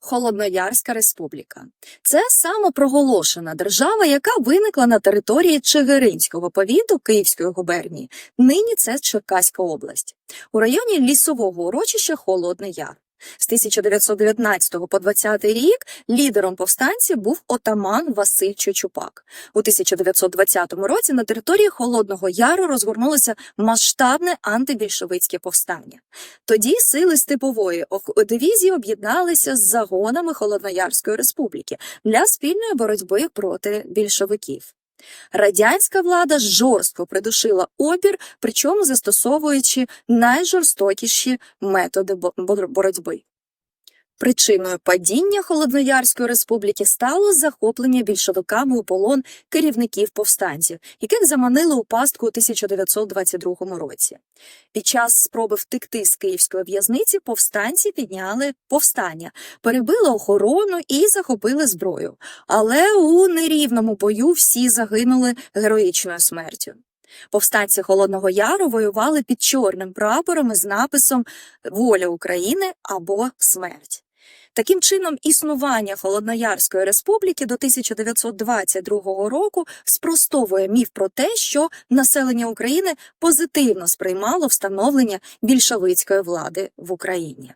Холодноярська республіка це самопроголошена держава, яка виникла на території Чигиринського повіту Київської губернії. Нині це Черкаська область у районі лісового урочища Холодний Яр. З 1919 по 20 рік лідером повстанців був отаман Василь Чучупак. У 1920 році на території Холодного Яру розгорнулося масштабне антибільшовицьке повстання. Тоді сили степової дивізії об'єдналися з загонами Холодноярської республіки для спільної боротьби проти більшовиків. Радянська влада жорстко придушила опір, причому застосовуючи найжорстокіші методи бо- боротьби. Причиною падіння Холодноярської республіки стало захоплення більшовиками у полон керівників повстанців, яких заманили у пастку у 1922 році. Під час спроби втекти з київської в'язниці повстанці підняли повстання, перебили охорону і захопили зброю. Але у нерівному бою всі загинули героїчною смертю. Повстанці Холодного Яру воювали під чорним прапором із написом Воля України або смерть. Таким чином, існування Холодноярської республіки до 1922 року спростовує міф про те, що населення України позитивно сприймало встановлення більшовицької влади в Україні.